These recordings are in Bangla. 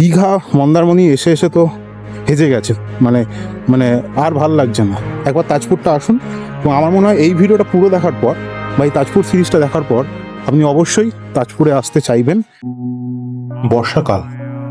দীঘা, মন্দারমণি এসে এসে তো হেজে গেছে। মানে মানে আর ভালো লাগছে না। একবার তাজপুরটা আসুন এবং আমার মনে হয় এই ভিডিওটা পুরো দেখার পর বা এই তাজপুর সিরিজটা দেখার পর আপনি অবশ্যই তাজপুরে আসতে চাইবেন। বর্ষাকাল।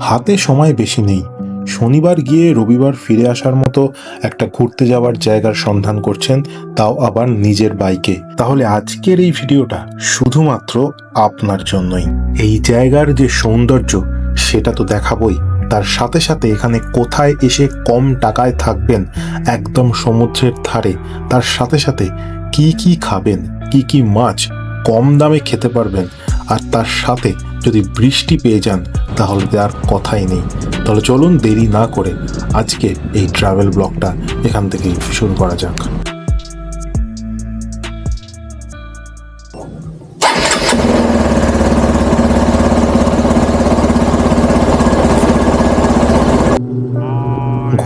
হাতে সময় বেশি নেই। শনিবার গিয়ে রবিবার ফিরে আসার মতো একটা ঘুরতে যাওয়ার জায়গার সন্ধান করছেন তাও আবার নিজের বাইকে। তাহলে আজকের এই ভিডিওটা শুধুমাত্র আপনার জন্যই। এই জায়গার যে সৌন্দর্য সেটা তো দেখাবই। তার সাথে সাথে এখানে কোথায় এসে কম টাকায় থাকবেন? একদম সমুদ্রের ধারে। তার সাথে সাথে কি কি খাবেন? কি কি মাছ? কম দামে খেতে পারবেন। আর তার সাথে যদি বৃষ্টি পেয়ে যান, তাহলে আর কথাই নেই। তাহলে চলুন দেরি না করে আজকে এই ট্রাভেল ব্লগটা এখান থেকেই শুরু করা যাক।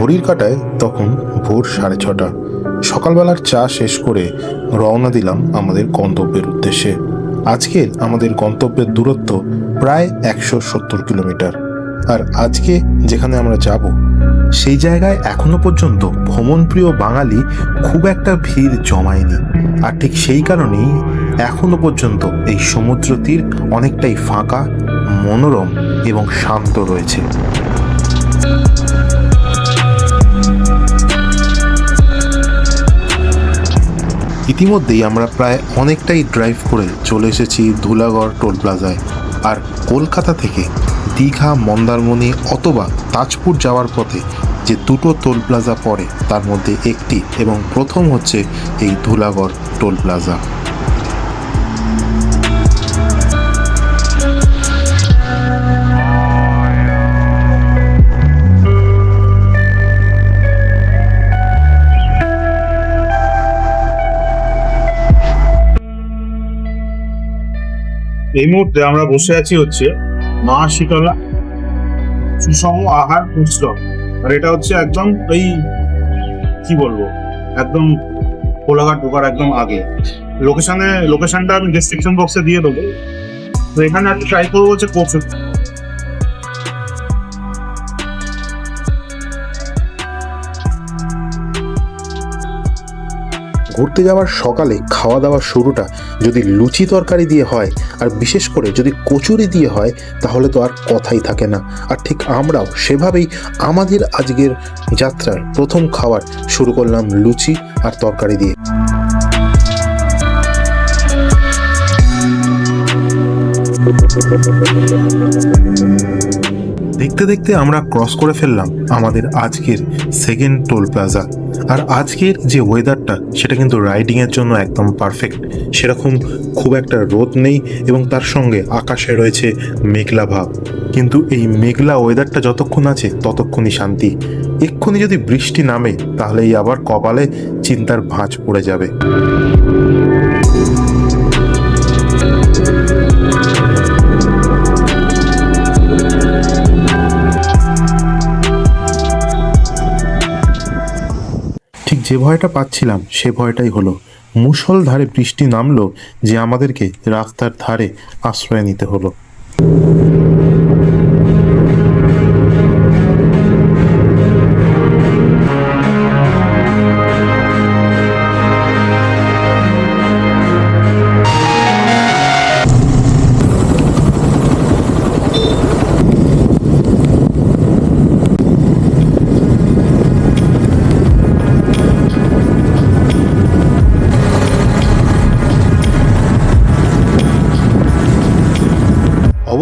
ঘড়ির কাটায় তখন ভোর সাড়ে ছটা। সকালবেলার চা শেষ করে রওনা দিলাম আমাদের গন্তব্যের উদ্দেশ্যে। আজকের আমাদের গন্তব্যের দূরত্ব প্রায় একশো সত্তর কিলোমিটার। আর আজকে যেখানে আমরা যাব, সেই জায়গায় এখনও পর্যন্ত ভ্রমণপ্রিয় বাঙালি খুব একটা ভিড় জমায়নি। আর ঠিক সেই কারণেই এখনও পর্যন্ত এই সমুদ্র তীর অনেকটাই ফাঁকা, মনোরম এবং শান্ত রয়েছে। ইতিমধ্যেই আমরা প্রায় অনেকটাই ড্রাইভ করে চলে এসেছি ধুলাগড় টোল প্লাজায়। আর কলকাতা থেকে দীঘা, মন্দারমণি অথবা তাজপুর যাওয়ার পথে যে দুটো টোল প্লাজা পড়ে, তার মধ্যে একটি এবং প্রথম হচ্ছে এই ধুলাগড় টোল প্লাজা। এই মুহূর্তে আমরা বসে আছি হচ্ছে মা শীতলা সুষম আহার পুস্তক আর এটা হচ্ছে একদম এই কি বলব? একদম কোলাঘাট ঢোকার একদম আগে। লোকেশনে লোকেশনটা আমি ডিসক্রিপশন বক্সে দিয়ে দেবো। তো এখানে একটা ট্রাই করব হচ্ছে কচু। ঘুরতে যাওয়ার সকালে খাওয়া দাওয়া শুরুটা যদি লুচি তরকারি দিয়ে হয়, আর বিশেষ করে যদি কচুরি দিয়ে হয়, তাহলে তো আর কথাই থাকে না। আর ঠিক আমরাও সেভাবেই আমাদের আজকের যাত্রার প্রথম খাবার শুরু করলাম লুচি আর তরকারি দিয়ে। দেখতে দেখতে আমরা ক্রস করে ফেললাম আমাদের আজকের সেকেন্ড টোল প্লাজা আর আজকের যে ওয়েদারটা সেটা কিন্তু রাইডিংয়ের জন্য একদম পারফেক্ট সেরকম খুব একটা রোদ নেই এবং তার সঙ্গে আকাশে রয়েছে মেঘলা ভাব। কিন্তু এই মেঘলা ওয়েদারটা যতক্ষণ আছে, ততক্ষণই শান্তি। এক্ষুনি যদি বৃষ্টি নামে, তাহলেই আবার কপালে চিন্তার ভাঁজ পড়ে যাবে। যে ভয়টা পাচ্ছিলাম, সে ভয়টাই হলো, মুষলধারে বৃষ্টি নামলো যে আমাদেরকে রাস্তার ধারে আশ্রয় নিতে হলো।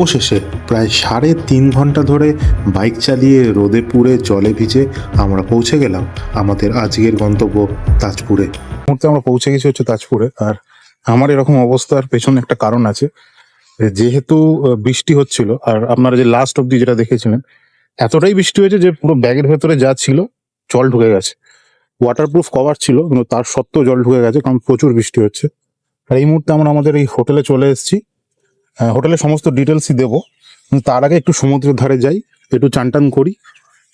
অবশেষে প্রায় সাড়ে তিন ঘণ্টা ধরে বাইক চালিয়ে রোদে পুড়ে জলে ভিজে আমরা পৌঁছে গেলাম আমাদের আজকের গন্তব্য তাজপুরে। মুহূর্তে আমরা পৌঁছে গেছি হচ্ছে তাজপুরে আর আমার এরকম অবস্থার পেছনে একটা কারণ আছে। যেহেতু বৃষ্টি হচ্ছিল আর আপনারা যে লাস্ট অব্দি যেটা দেখেছিলেন, এতটাই বৃষ্টি হয়েছে যে পুরো ব্যাগের ভেতরে যা ছিল জল ঢুকে গেছে। ওয়াটারপ্রুফ কভার ছিল, কিন্তু তার সত্ত্বেও জল ঢুকে গেছে কারণ প্রচুর বৃষ্টি হচ্ছে। আর এই মুহূর্তে আমরা আমাদের এই হোটেলে চলে এসেছি। হোটেলের সমস্ত ডিটেলসই দেবো। তার আগে একটু সমুদ্রের ধারে যাই, একটু চান টান করি,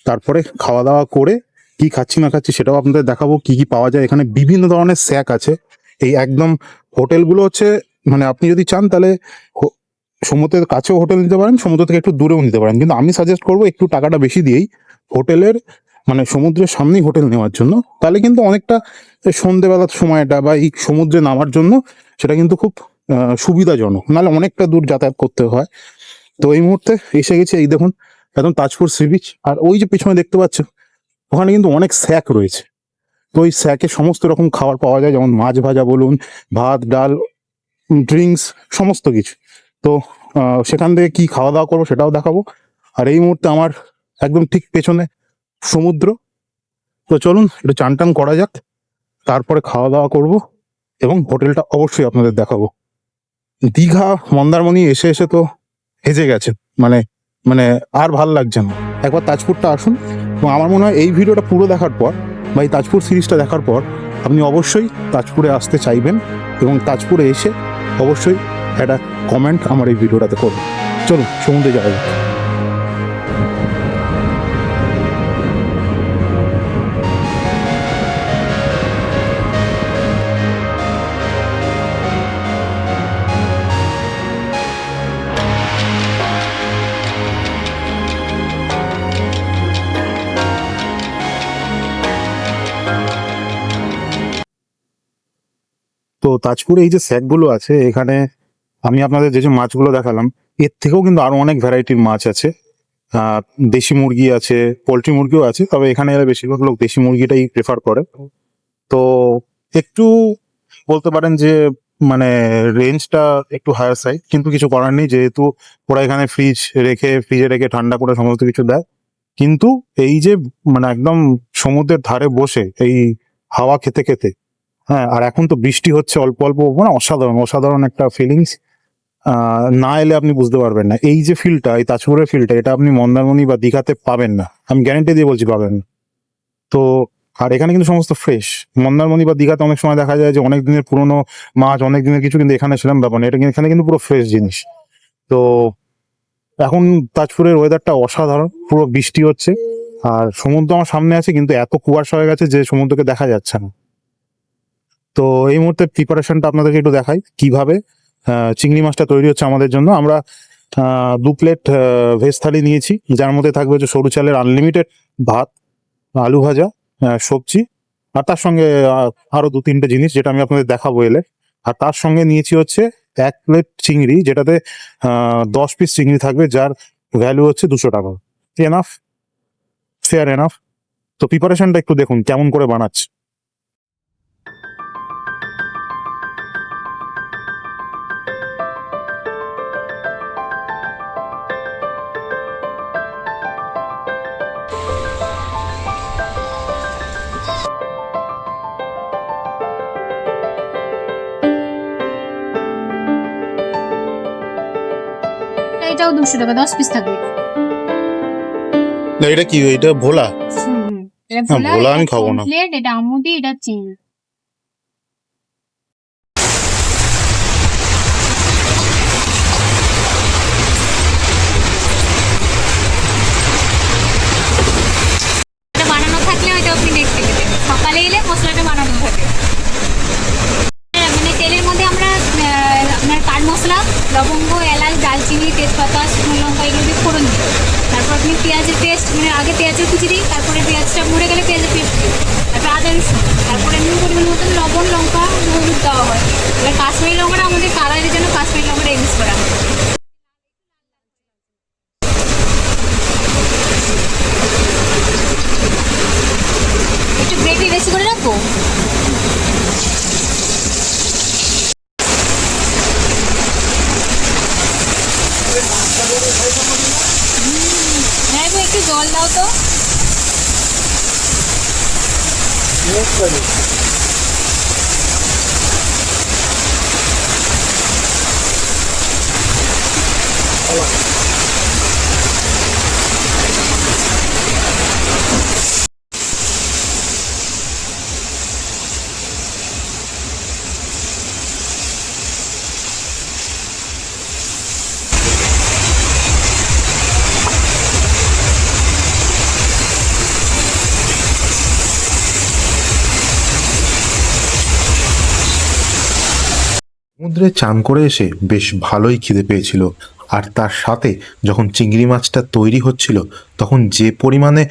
তারপরে খাওয়া দাওয়া করে কি খাচ্ছি না খাচ্ছি সেটাও আপনাদের দেখাবো, কি কি পাওয়া যায়। এখানে বিভিন্ন ধরনের স্যাক আছে। এই একদম হোটেলগুলো হচ্ছে মানে আপনি যদি চান তাহলে সমুদ্রের কাছেও হোটেল নিতে পারেন, সমুদ্র থেকে একটু দূরেও নিতে পারেন। কিন্তু আমি সাজেস্ট করব একটু টাকাটা বেশি দিয়েই হোটেলের মানে সমুদ্রের সামনেই হোটেল নেওয়ার জন্য। তাহলে কিন্তু অনেকটা সন্ধেবেলার সময়টা বা এই সমুদ্রে নামার জন্য সেটা কিন্তু খুব সুবিধাজনক। নাহলে অনেকটা দূর যাতায়াত করতে হয়। তো এই মুহূর্তে এসে গেছে, এই দেখুন, একদম তাজপুর সি বিচ আর ওই যে পেছনে দেখতে পাচ্ছেন ওখানে কিন্তু অনেক স্যাক রয়েছে। তো ওই স্যাকে সমস্ত রকম খাবার পাওয়া যায়, যেমন মাছ ভাজা বলুন, ভাত, ডাল ড্রিঙ্কস সমস্ত কিছু। তো সেখান থেকে কি খাওয়া দাওয়া করব সেটাও দেখাবো। আর এই মুহূর্তে আমার একদম ঠিক পেছনে সমুদ্র। তো চলুন, একটু চান টান করা যাক। তারপরে খাওয়া দাওয়া করব এবং হোটেলটা অবশ্যই আপনাদের দেখাবো। দীঘা, মন্দারমণি এসে এসে তো হেজে গেছে। মানে মানে আর ভালো লাগছে না। একবার তাজপুরটা আসুন এবং আমার মনে হয় এই ভিডিওটা পুরো দেখার পর বা এই তাজপুর সিরিজটা দেখার পর আপনি অবশ্যই তাজপুরে আসতে চাইবেন এবং তাজপুরে এসে অবশ্যই একটা কমেন্ট আমার এই ভিডিওটাতে করবেন চলুন, সমুদ্রে যাওয়া যাক। তো তাজপুরে এই যে স্যাকগুলো আছে, এখানে আমি আপনাদের যে যে মাছগুলো দেখালাম, এর থেকেও কিন্তু আরও অনেক ভ্যারাইটির মাছ আছে। দেশি মুরগি আছে পোলট্রি মুরগিও আছে, তবে এখানে এরা বেশিরভাগ লোক দেশি মুরগিটাই প্রেফার করে। তো একটু বলতে পারেন যে মানে রেঞ্জটা একটু হায়ার সাইড কিন্তু কিছু করার নেই, যেহেতু ওরা এখানে ফ্রিজ রেখে ফ্রিজে রেখে ঠান্ডা করে সমস্ত কিছু দেয়। কিন্তু এই যে মানে একদম সমুদ্রের ধারে বসে এই হাওয়া খেতে খেতে হ্যাঁ আর এখন তো বৃষ্টি হচ্ছে, অল্প অল্প মানে অসাধারণ অসাধারণ একটা ফিলিংস না এলে আপনি বুঝতে পারবেন না। এই যে ফিলটা এই তাজপুরের ফিলটা এটা আপনি মন্দারমণি বা দীঘাতে পাবেন না। আমি গ্যারেন্টি দিয়ে বলছি পাবেন তো, আর এখানে কিন্তু সমস্ত ফ্রেশ মন্দারমণি বা দীঘাতে অনেক সময় দেখা যায় যে অনেক দিনের পুরনো মাছ, অনেক দিনের কিছু কিন্তু এখানে সেরকম ব্যাপার না। এটা এখানে কিন্তু পুরো ফ্রেশ জিনিস। তো, এখন তাজপুরের ওয়েদারটা অসাধারণ, পুরো বৃষ্টি হচ্ছে। আর সমুদ্র আমার সামনে আছে, কিন্তু এত কুয়াশা হয়ে গেছে যে সমুদ্রকে দেখা যাচ্ছে না। তো এই মুহূর্তে প্রিপারেশনটা আপনাদেরকে একটু দেখাই কীভাবে চিংড়ি মাছটা তৈরি হচ্ছে আমাদের জন্য। আমরা দু প্লেট ভেজ থালি নিয়েছি যার মধ্যে থাকবে হচ্ছে সরু চালের আনলিমিটেড ভাত আলু ভাজা সবজি আর তার সঙ্গে আহ, আরও দু তিনটে জিনিস যেটা আমি আপনাদের দেখাবো এলে। আর তার সঙ্গে নিয়েছি হচ্ছে এক প্লেট চিংড়ি যেটাতে দশ পিস চিংড়ি থাকবে যার ভ্যালু হচ্ছে দুশো টাকা। এনাফ ফেয়ার এনাফ তো প্রিপারেশনটা একটু দেখুন কেমন করে বানাচ্ছে। এটাও দুশো টাকা দশ পিস থাকবে। এটা কি এটা ভোলা? এটা ভোলা, ভোলা আমি খাব না। প্লেট এটা আমুদি এটা চিংড়ি। দেওয়া হয়। এবার কাশ্মীরি লঙ্কাটা আমাদের কালারের জন্য কাশ্মীরি লঙ্কাটা ইউজ করা হয়। একটু গ্রেভি বেশি করে রাখব? হ্যাঁ একটু জল দাও তো। সমুদ্র চান করে এসে বেশ ভালোই খিদে পেয়েছিল। আর তার সাথে যখন চিংড়ি মাছটা তৈরি হচ্ছিল, তখন যে পরিমাণে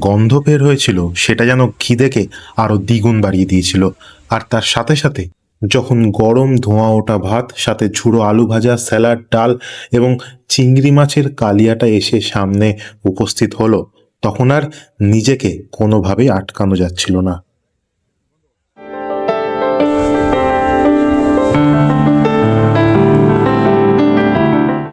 গন্ধ বের হয়েছিল, সেটা যেন খিদেকে আরও দ্বিগুণ বাড়িয়ে দিয়েছিল। আর তার সাথে সাথে যখন গরম ধোঁয়া ওঠা ভাত, সাথে ঝুড়ো আলু ভাজা, স্যালাড, ডাল এবং চিংড়ি মাছের কালিয়াটা এসে সামনে উপস্থিত হলো, তখন আর নিজেকে কোনোভাবেই আটকানো যাচ্ছিল না।